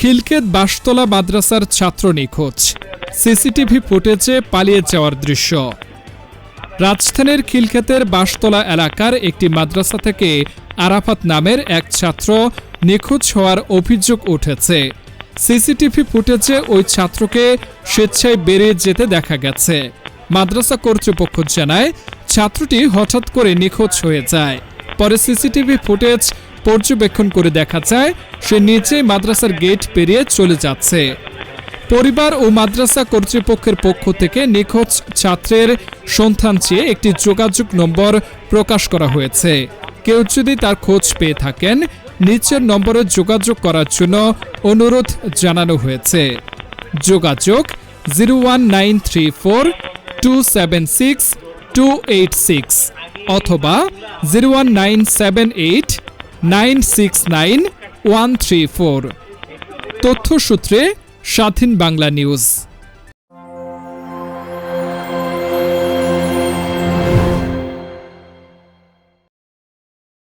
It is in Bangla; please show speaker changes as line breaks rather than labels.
খিলকেত বাসতলা মাদ্রাসার ছাত্র নিখোঁজ। সিসিটিভি ফুটেজে পালিয়ে যাওয়ার দৃশ্য। রাজধানীর খিলক্ষেতের বাসতলা এলাকার একটি মাদ্রাসা থেকে আরাফাত নামের এক ছাত্র নিখোঁজ হওয়ার অভিযোগ উঠেছে। সিসিটিভি ফুটেজে ওই ছাত্রকে স্বেচ্ছায় বেরিয়ে যেতে দেখা গেছে। মাদ্রাসা কর্তৃপক্ষ জানায়, ছাত্রটি হঠাৎ করে নিখোঁজ হয়ে যায়। পরে সিসিটিভি ফুটেজ পর্যবেক্ষণ করে দেখা যায়, সে নিচে মাদ্রাসার গেট পেরিয়ে চলে যাচ্ছে। পরিবার ও মাদ্রাসা কর্তৃপক্ষের পক্ষ থেকে নিখোঁজ ছাত্রের সন্ধান চেয়ে একটি যোগাযোগ নম্বর প্রকাশ করা হয়েছে। কেউ যদি তার খোঁজ পেয়ে থাকেন, নিচের নম্বরে যোগাযোগ করার জন্য অনুরোধ জানানো হয়েছে। যোগাযোগ zero one nine three four two seven six two eight six অথবা zero one nine seven eight nine six nine one three four. তথ্যসূত্রে Swadhin Bangla news.